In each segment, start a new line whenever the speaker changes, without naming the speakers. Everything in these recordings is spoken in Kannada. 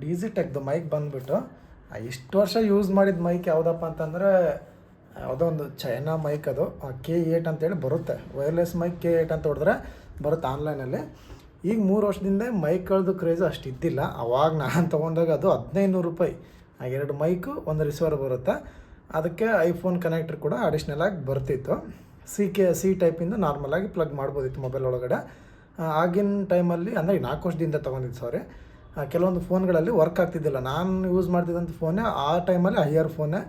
ಡಿಜಿಟೆಕ್ದು ಮೈಕ್ ಬಂದುಬಿಟ್ಟು ಆ, ಇಷ್ಟು ವರ್ಷ ಯೂಸ್ ಮಾಡಿದ ಮೈಕ್ ಯಾವುದಪ್ಪ ಅಂತಂದರೆ ಯಾವುದೋ ಒಂದು ಚೈನಾ ಮೈಕ್ ಅದು ಕೆ ಏಟ್ ಅಂತೇಳಿ ಬರುತ್ತೆ. ವೈರ್ಲೆಸ್ ಮೈಕ್ ಕೆ ಏಟ್ ಅಂತ ಹೊಡೆದ್ರೆ ಬರುತ್ತೆ ಆನ್ಲೈನಲ್ಲಿ. ಈಗ ಮೂರು ವರ್ಷದಿಂದ ಮೈಕ್ಗಳದ್ದು ಕ್ರೇಜ್ ಅಷ್ಟು ಇದ್ದಿಲ್ಲ. ಅವಾಗ ನಾನು ತೊಗೊಂಡಾಗ ಅದು ಹದಿನೈದು ರೂಪಾಯಿ. ಆ ಎರಡು ಮೈಕು ಒಂದು ರಿಸೀವರ್ ಬರುತ್ತೆ. ಅದಕ್ಕೆ ಐಫೋನ್ ಕನೆಕ್ಟರ್ ಕೂಡ ಅಡಿಷ್ನಲ್ ಆಗಿ ಬರ್ತಿತ್ತು. ಸಿ ಕೆ ಸಿ ಟೈಪಿಂದ ನಾರ್ಮಲಾಗಿ ಪ್ಲಗ್ ಮಾಡ್ಬೋದಿತ್ತು ಮೊಬೈಲ್ ಒಳಗಡೆ. ಆಗಿನ ಟೈಮಲ್ಲಿ ಅಂದರೆ ನಾಲ್ಕು ವರ್ಷದಿಂದ ತೊಗೊಂಡಿದ್ದು ಸಾರಿ ಕೆಲವೊಂದು ಫೋನ್ಗಳಲ್ಲಿ ವರ್ಕ್ ಆಗ್ತಿದ್ದಿಲ್ಲ. ನಾನು ಯೂಸ್ ಮಾಡ್ತಿದ್ದಂಥ ಫೋನೇ ಆ ಟೈಮಲ್ಲಿ ಹೈಯರ್ ಫೋನೇ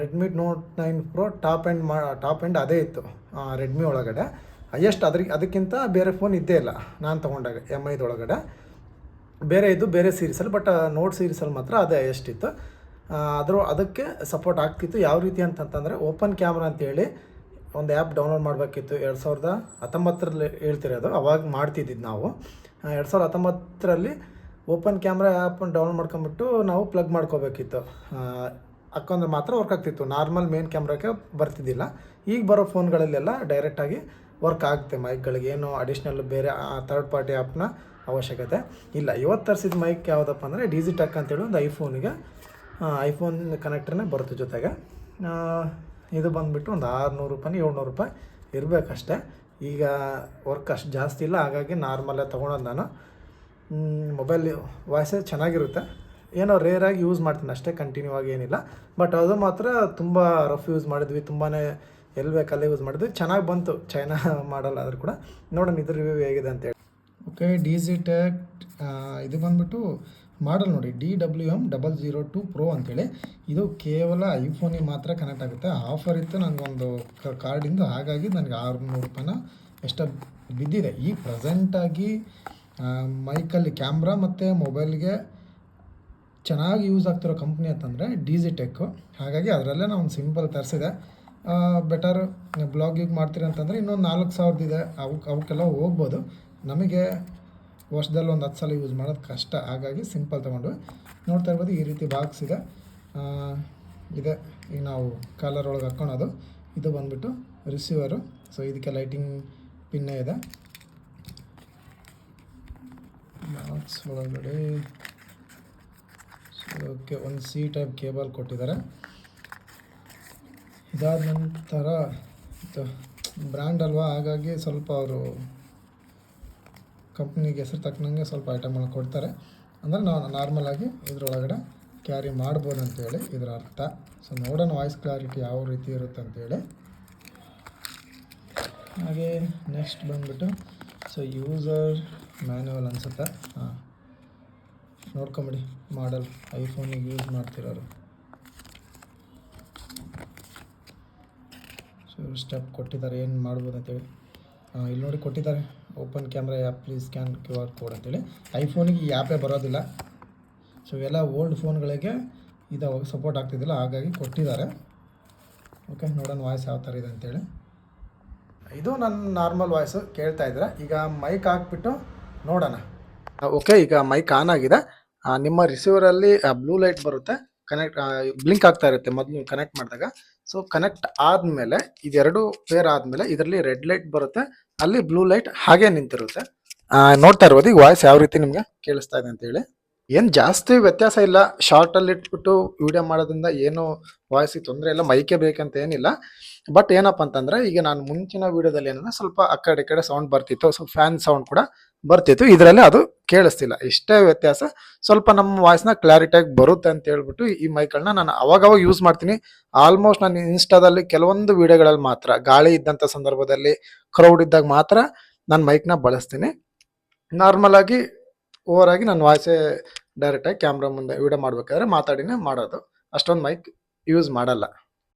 Redmi Note nine Pro top and ಮಾ ಟಾಪ್ ಎಂಡ್ ಅದೇ ಇತ್ತು ರೆಡ್ಮಿ ಒಳಗಡೆ. ಹೈಯೆಸ್ಟ್ ಅದ್ರ, ಅದಕ್ಕಿಂತ ಬೇರೆ ಫೋನ್ ಇದ್ದೇ ಇಲ್ಲ ನಾನು ತೊಗೊಂಡಾಗ ಎಂ ಐದೊಳಗಡೆ ಬೇರೆ ಇದು, ಬೇರೆ ಸೀರೀಸಲ್ಲಿ ಬಟ್ ನೋಟ್ ಸೀರೀಸಲ್ಲಿ ಮಾತ್ರ ಅದೇ ಎಷ್ಟಿತ್ತು ಆದರೂ ಅದಕ್ಕೆ ಸಪೋರ್ಟ್ ಆಗ್ತಿತ್ತು. ಯಾವ ರೀತಿ ಅಂತಂತಂದರೆ ಓಪನ್ ಕ್ಯಾಮ್ರಾ ಅಂತೇಳಿ ಒಂದು ಆ್ಯಪ್ ಡೌನ್ಲೋಡ್ ಮಾಡಬೇಕಿತ್ತು. ಎರಡು ಸಾವಿರದ ಹತ್ತೊಂಬತ್ತರಲ್ಲಿ ಹೇಳ್ತಿರೋದು, ಅವಾಗ ಮಾಡ್ತಿದ್ದಿದ್ದು ನಾವು. ಎರಡು ಸಾವಿರದ ಹತ್ತೊಂಬತ್ತರಲ್ಲಿ ಓಪನ್ ಕ್ಯಾಮ್ರಾ ಆ್ಯಪನ್ನು ಡೌನ್ಲೋಡ್ ಮಾಡ್ಕೊಂಬಿಟ್ಟು ನಾವು ಪ್ಲಗ್ ಮಾಡ್ಕೋಬೇಕಿತ್ತು. ಹಾಕೊಂಡ್ರೆ ಮಾತ್ರ ವರ್ಕ್ ಆಗ್ತಿತ್ತು. ನಾರ್ಮಲ್ ಮೇನ್ ಕ್ಯಾಮ್ರಾಕ್ಕೆ ಬರ್ತಿದ್ದಿಲ್ಲ. ಈಗ ಬರೋ ಫೋನ್ಗಳಲ್ಲೆಲ್ಲ ಡೈರೆಕ್ಟಾಗಿ ವರ್ಕ್ ಆಗುತ್ತೆ ಮೈಕ್ಗಳಿಗೆ ಏನು ಅಡಿಷ್ನಲ್ ಬೇರೆ ಥರ್ಡ್ ಪಾರ್ಟಿ ಆ್ಯಪ್ನ ಅವಶ್ಯಕತೆ ಇಲ್ಲ. ಇವತ್ತು ತರಿಸಿದ ಮೈಕ್ ಯಾವುದಪ್ಪ ಅಂದರೆ ಡಿಜಿಟೆಕ್ ಅಂತೇಳಿ ಒಂದು ಐಫೋನಿಗೆ ಐಫೋನ್ ಕನೆಕ್ಟರ್ನೇ ಬರುತ್ತೆ ಜೊತೆಗೆ. ಇದು ಬಂದುಬಿಟ್ಟು ಒಂದು ಆರುನೂರು ರೂಪಾಯಿ, ಏಳ್ನೂರು ರೂಪಾಯಿ ಇರಬೇಕಷ್ಟೆ. ಈಗ ವರ್ಕ್ ಅಷ್ಟು ಜಾಸ್ತಿ ಇಲ್ಲ. ಹಾಗಾಗಿ ನಾರ್ಮಲ್ಲೇ ತೊಗೊಳೋದು ನಾನು. ಮೊಬೈಲ್ ವಾಯ್ಸೇ ಚೆನ್ನಾಗಿರುತ್ತೆ. ಏನೋ ರೇರಾಗಿ ಯೂಸ್ ಮಾಡ್ತೀನಿ ಅಷ್ಟೇ ಕಂಟಿನ್ಯೂ ಆಗಿ ಏನಿಲ್ಲ. ಬಟ್ ಅದು ಮಾತ್ರ ತುಂಬ ರಫ್ ಯೂಸ್ ಮಾಡಿದ್ವಿ ತುಂಬಾ ಎಲ್ಲಿ ಬೇಕಲ್ಲೇ ಯೂಸ್ ಮಾಡಿದ್ವಿ. ಚೆನ್ನಾಗಿ ಬಂತು ಚೈನಾ ಮಾಡಲ್ಲ ಆದರೂ ಕೂಡ. ನೋಡೋಣ ಇದ್ರ ರಿವ್ಯೂ ಹೇಗಿದೆ ಅಂತೇಳಿ ಓಕೆ ಡಿ ಜಿ ಟೆಕ್ ಇದು ಬಂದ್ಬಿಟ್ಟು ಮಾಡಲ್ ನೋಡಿ D W M double zero two Pro ಅಂತೇಳಿ ಇದು ಕೇವಲ ಐಫೋನಿಗೆ ಮಾತ್ರ ಕನೆಕ್ಟ್ ಆಗುತ್ತೆ. ಆಫರ್ ಇತ್ತು ನನಗೊಂದು ಕಾರ್ಡಿಂದು ಹಾಗಾಗಿ ನನಗೆ ಆರುನೂರು ರೂಪಾಯಿನ ಎಷ್ಟ ಬಿದ್ದಿದೆ. ಈ ಪ್ರೆಸೆಂಟಾಗಿ ಮೈಕಲ್ಲಿ ಕ್ಯಾಮ್ರಾ ಮತ್ತು ಮೊಬೈಲ್ಗೆ ಚೆನ್ನಾಗಿ ಯೂಸ್ ಆಗ್ತಿರೋ ಕಂಪ್ನಿ ಅಂತಂದರೆ ಡಿಜಿಟೆಕ್ಕು ಹಾಗಾಗಿ ಅದರಲ್ಲೇ ನಾನು ಸಿಂಪಲ್ ತರಿಸಿದೆ. ಬೆಟರ್ ಬ್ಲಾಗ್ ಯೂಸ್ ಮಾಡ್ತೀರಿ ಅಂತಂದರೆ ಇನ್ನೊಂದು ನಾಲ್ಕು ಸಾವಿರದಿದೆ ಅವಕ್ಕೆ ಅವಕ್ಕೆಲ್ಲ ಹೋಗ್ಬೋದು. ನಮಗೆ ವರ್ಷದಲ್ಲಿ ಒಂದು ಹತ್ತು ಸಲ ಯೂಸ್ ಮಾಡೋದು ಕಷ್ಟ. ಹಾಗಾಗಿ ಸಿಂಪಲ್ ತೊಗೊಂಡು ನೋಡ್ತಾ ಇರ್ಬೋದು, ಈ ರೀತಿ ಬಾಕ್ಸ್ ಇದೆ. ಇದೆ. ಈಗ ನಾವು ಕಾಲರ್ ಒಳಗೆ ಹಾಕ್ಕೊಳೋದು ಇದು ಬಂದ್ಬಿಟ್ಟು ರಿಸೀವರು ಸೊ ಇದಕ್ಕೆ ಲೈಟಿಂಗ್ ಪಿನ್ನೇ ಇದೆ. ಬಾಕ್ಸ್ ಒಳಗಡೆ ಓಕೆ ಒಂದು ಸಿ ಟೈಪ್ ಕೇಬಲ್ ಕೊಟ್ಟಿದ್ದಾರೆ. ಇದಾದ ನಂತರ ಬ್ರ್ಯಾಂಡ್ ಅಲ್ವಾ? ಹಾಗಾಗಿ ಸ್ವಲ್ಪ ಅವರು ಕಂಪ್ನಿಗೆ ಹೆಸರು ತಕ್ಕನಂಗೆ ಸ್ವಲ್ಪ ಐಟಮ್ ಐಟಮ್ಗಳನ್ನ ಕೊಡ್ತಾರೆ. ಅಂದರೆ ನಾವು ನಾರ್ಮಲಾಗಿ ಇದರೊಳಗಡೆ ಕ್ಯಾರಿ ಮಾಡ್ಬೋದು ಅಂತೇಳಿ ಇದರ ಅರ್ಥ. ಸೊ ನೋಡೋಣ ವಾಯ್ಸ್ ಕ್ಲಾರಿಟಿ ಯಾವ ರೀತಿ ಇರುತ್ತೆ ಅಂತೇಳಿ. ಹಾಗೆ ನೆಕ್ಸ್ಟ್ ಬಂದ್ಬಿಟ್ಟು ಸೊ ಯೂಸರ್ ಮ್ಯಾನ್ಯುವಲ್ ಅನಿಸುತ್ತೆ. ಹಾಂ. ನೋಡ್ಕೊಂಬಿಡಿ. ಮಾಡಲ್ ಐಫೋನಿಗೆ ಯೂಸ್ ಮಾಡ್ತಿರೋರು. ಸೊ ಸ್ಟೆಪ್ ಕೊಟ್ಟಿದ್ದಾರೆ. ಏನು ಮಾಡ್ಬೋದು ಅಂತೇಳಿ. ಇಲ್ಲಿ ನೋಡಿ ಕೊಟ್ಟಿದ್ದಾರೆ. Open camera app please scan Q R code ಅಂತೇಳಿ ಐಫೋನಿಗೆ ಈ ಆ್ಯಪೇ ಬರೋದಿಲ್ಲ. ಸೊ ಇವೆಲ್ಲ ಓಲ್ಡ್ ಫೋನ್ಗಳಿಗೆ ಇದು ಸಪೋರ್ಟ್ ಆಗ್ತಿದ್ದಿಲ್ಲ. ಹಾಗಾಗಿ ಕೊಟ್ಟಿದ್ದಾರೆ. ಓಕೆ ನೋಡೋಣ ವಾಯ್ಸ್ ಯಾವ ಥರ ಇದೆ ಅಂತೇಳಿ. ಇದು ನನ್ನ ನಾರ್ಮಲ್ ವಾಯ್ಸು ಕೇಳ್ತಾ ಇದ್ರೆ, ಈಗ ಮೈಕ್ ಹಾಕ್ಬಿಟ್ಟು ನೋಡೋಣ. ಓಕೆ ಈಗ ಮೈಕ್ ಆನ್ ಆಗಿದೆ. ನಿಮ್ಮ ರಿಸೀವರಲ್ಲಿ ಬ್ಲೂ ಲೈಟ್ ಬರುತ್ತೆ. ಕನೆಕ್ಟ್ ಬ್ಲಿಂಕ್ ಆಗ್ತಾ ಇರುತ್ತೆ ಮೊದಲು ಕನೆಕ್ಟ್ ಮಾಡಿದಾಗ. ಸೊ ಕನೆಕ್ಟ್ ಆದಮೇಲೆ, ಇದೆರಡು ಪೇರ್ ಆದಮೇಲೆ, ಇದರಲ್ಲಿ ರೆಡ್ ಲೈಟ್ ಬರುತ್ತೆ. ಅಲ್ಲಿ ಬ್ಲೂ ಲೈಟ್ ಹಾಗೆ ನಿಂತಿರುತ್ತೆ. ನೋಡ್ತಾ ಇರ್ಬೋದು ಈಗ ವಾಯ್ಸ್ ಯಾವ ರೀತಿ ನಿಮಗೆ ಕೇಳಿಸ್ತಾ ಇದೆ ಅಂತೇಳಿ ಏನು ಜಾಸ್ತಿ ವ್ಯತ್ಯಾಸ ಇಲ್ಲ. ಶಾರ್ಟಲ್ಲಿ ಇಟ್ಬಿಟ್ಟು ವಿಡಿಯೋ ಮಾಡೋದ್ರಿಂದ ಏನು ವಾಯ್ಸಿಗೆ ತೊಂದರೆ ಇಲ್ಲ ಮೈಕೆ ಬೇಕಂತ ಏನಿಲ್ಲ. ಬಟ್ ಏನಪ್ಪ ಅಂತಂದ್ರೆ, ಈಗ ನಾನು ಮುಂಚಿನ ವಿಡಿಯೋದಲ್ಲಿ ಏನಂದ್ರೆ ಸ್ವಲ್ಪ ಆ ಕಡೆ ಕಡೆ ಸೌಂಡ್ ಬರ್ತಿತ್ತು ಸೊ ಫ್ಯಾನ್ ಸೌಂಡ್ ಕೂಡ ಬರ್ತಿತ್ತು. ಇದರಲ್ಲಿ ಅದು ಕೇಳಿಸ್ತಿಲ್ಲ. ಇಷ್ಟೇ ವ್ಯತ್ಯಾಸ. ಸ್ವಲ್ಪ ನಮ್ಮ ವಾಯ್ಸ್ನ ಕ್ಲಾರಿಟಿಯಾಗಿ ಬರುತ್ತೆ ಅಂತ ಹೇಳ್ಬಿಟ್ಟು ಈ ಮೈಕ್ಗಳನ್ನ ನಾನು ಅವಾಗವಾಗ ಯೂಸ್ ಮಾಡ್ತೀನಿ. ಆಲ್ಮೋಸ್ಟ್ ನಾನು ಇನ್ಸ್ಟಾದಲ್ಲಿ ಕೆಲವೊಂದು ವಿಡಿಯೋಗಳಲ್ಲಿ ಮಾತ್ರ, ಗಾಳಿ ಇದ್ದಂಥ ಸಂದರ್ಭದಲ್ಲಿ ಕ್ರೌಡ್ ಇದ್ದಾಗ ಮಾತ್ರ ನಾನು ಮೈಕ್ನ ಬಳಸ್ತೀನಿ. ನಾರ್ಮಲ್ ಆಗಿ ಓವರ್ ಆಗಿ ನಾನು ವಾಯ್ಸೇ ಡೈರೆಕ್ಟಾಗಿ ಕ್ಯಾಮ್ರಾ ಮುಂದೆ ವಿಡಿಯೋ ಮಾಡ್ಬೇಕಾದ್ರೆ ಮಾತಾಡಿನೇ ಮಾಡೋದು. ಅಷ್ಟೊಂದು ಮೈಕ್ ಯೂಸ್ ಮಾಡಲ್ಲ.